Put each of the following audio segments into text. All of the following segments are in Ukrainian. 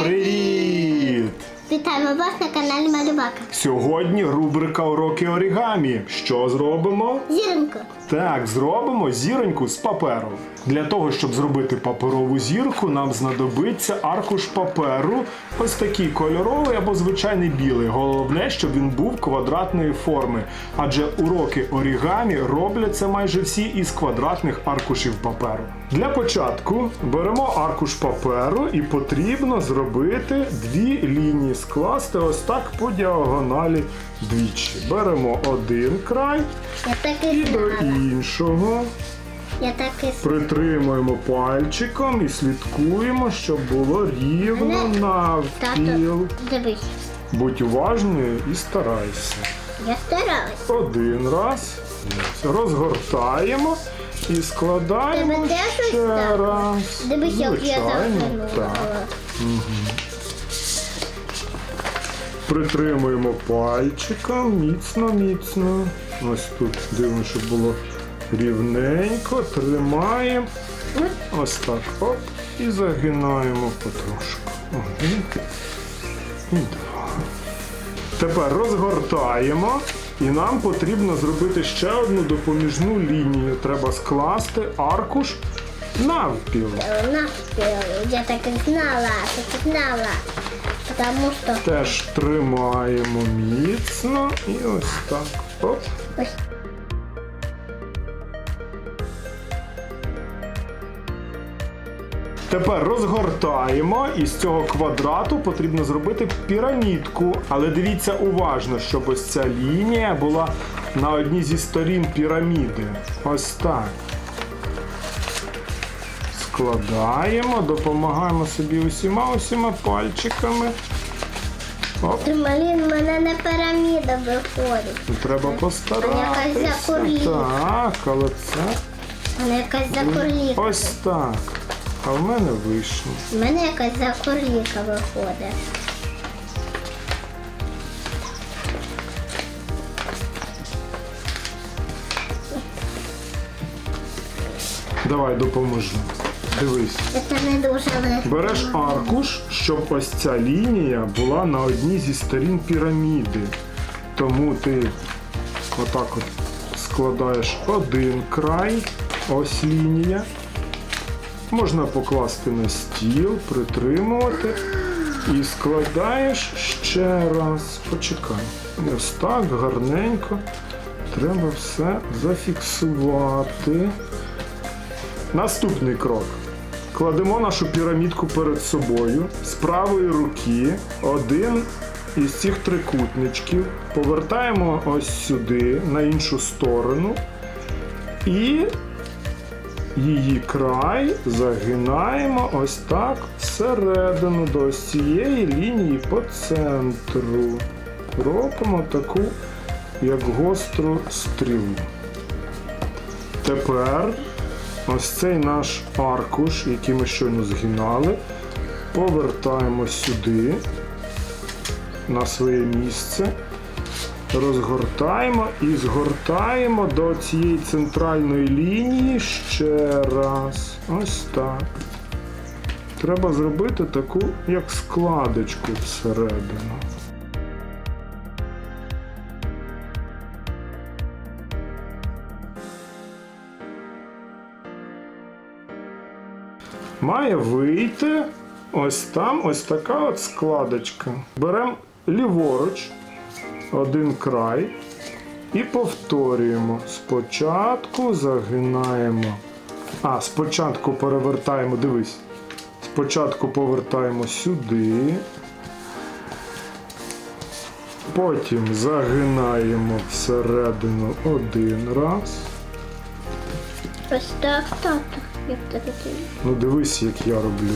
Привіт! Вітаємо вас на каналі Малюбака. Сьогодні рубрика Уроки орігамі. Що зробимо? Зіронько. Так, зробимо зіроньку з паперу. Для того, щоб зробити паперову зірку, нам знадобиться аркуш паперу, ось такий кольоровий або звичайний білий. Головне, щоб він був квадратної форми. Адже уроки орігамі робляться майже всі із квадратних аркушів паперу. Для початку беремо аркуш паперу і потрібно зробити дві лінії, скласти ось так по діагоналі двічі. Беремо один край і до знала. Іншого. Я так і. Притримуємо пальчиком і слідкуємо, щоб було рівно навпіл. Дивись. Будь уважною і старайся. Я старалась. Один раз. Розгортаємо і складаємо ще раз. Дивись, як я загинула. Притримуємо пальчиком міцно, міцно. Ось тут дивимо, щоб було рівненько. Тримаємо. Ось так. Оп. І загинаємо потрошку. Один. І два. Тепер розгортаємо. І нам потрібно зробити ще одну допоміжну лінію. Треба скласти аркуш навпіл. Навпіл. Я так і знала, так і знала. Потому що Теж тримаємо міцно і ось так. Оп. ось Тепер розгортаємо і з цього квадрату потрібно зробити пірамідку. Але дивіться уважно, щоб ось ця лінія була на одній зі сторін піраміди. Ось так. Складаємо, допомагаємо собі усіма усіма пальчиками. Оп, Малін, в мене не піраміда виходить. ну, треба якась постаратися. закорілка. Так, але це мене якась закорліка. ось так. А в мене вийшло. У мене якась закорліка виходить. Давай допоможу. Дивись. Це не дуже легко. Береш аркуш, щоб ось ця лінія була на одній зі сторін піраміди. Тому ти отак от складаєш один край, ось лінія. Можна покласти на стіл, притримувати. І складаєш ще раз. Почекай. Ось так гарненько. Треба все зафіксувати. Наступний крок. Кладемо нашу пірамідку перед собою з правої руки один із цих трикутничків, повертаємо ось сюди, на іншу сторону, і її край загинаємо ось так всередину до ось цієї лінії по центру. Робимо таку, як гостру стрілу. Тепер ось цей наш аркуш, який ми щойно згинали, повертаємо сюди на своє місце, розгортаємо і згортаємо до цієї центральної лінії ще раз. Ось так. Треба зробити таку, як складочку всередину. Має вийти ось там ось така от складочка. Беремо ліворуч один край і повторюємо. Спочатку загинаємо. А, спочатку перевертаємо, дивись. Спочатку повертаємо сюди. Потім загинаємо всередину один раз. Ось так, тато. Як ти хотів. Ну дивись, як я роблю.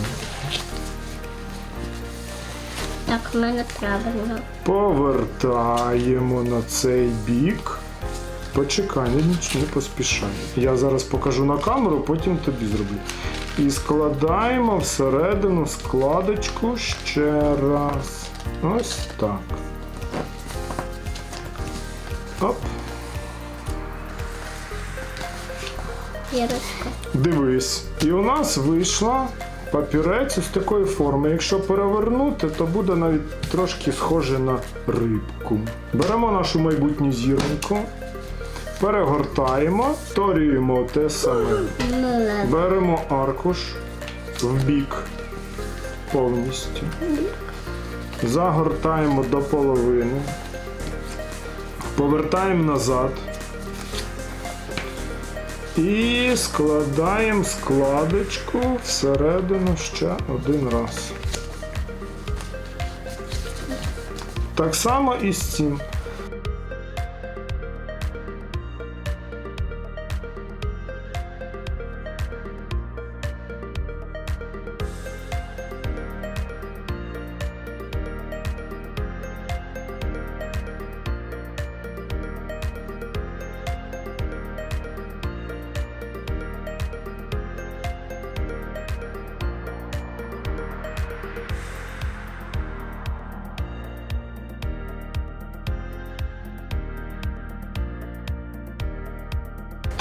Так, в мене правильно. Повертаємо на цей бік. Почекай, не, ніч- не поспішай. Я зараз покажу на камеру, потім тобі зроблю. І складаємо всередину складочку ще раз. Ось так. Оп. Ірочка. Дивись. І у нас вийшла папірець із такої форми. Якщо перевернути, то буде навіть трошки схоже на рибку. Беремо нашу майбутню зіроньку, перегортаємо, торюємо те саме. Ну. Беремо аркуш в бік повністю. Загортаємо до половини. Повертаємо назад. І складаємо складочку всередину ще один раз. Так само і з цим.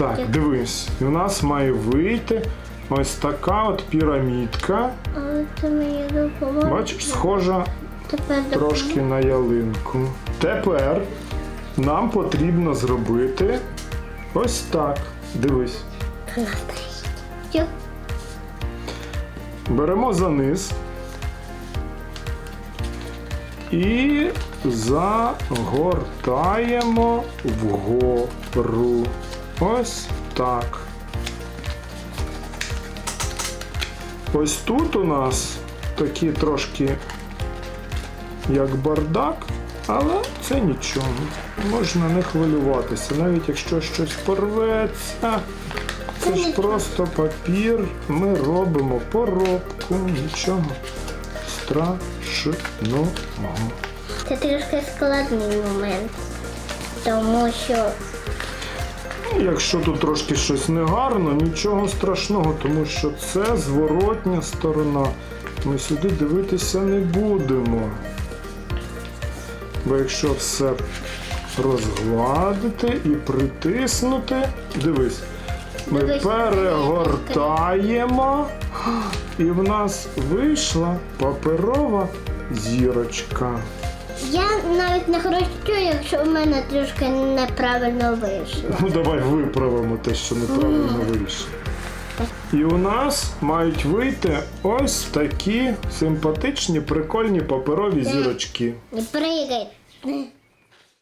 Так, дивись, і у нас має вийти ось така от пірамідка. Але це мені допоможе. Бачиш, схожа Тепер трошки на ялинку. Тепер нам потрібно зробити ось так. Дивись. Беремо за низ і загортаємо вгору. Ось так. Ось тут у нас такі трошки як бардак, але це нічого. Можна не хвилюватися, навіть якщо щось порветься. Це ж просто папір. Ми робимо поробку, нічого страшного. Це трішки складний момент. Тому що Якщо тут трошки щось негарно, нічого страшного, тому що це зворотня сторона. Ми сюди дивитися не будемо. Бо якщо все розгладити і притиснути, дивись, ми перегортаємо, і в нас вийшла паперова зірочка. Я навіть не хрещу, якщо в мене трішки неправильно вийшло. Ну, давай виправимо те, що неправильно вийшло. І у нас мають вийти ось такі симпатичні, прикольні паперові зірочки. Не пригай.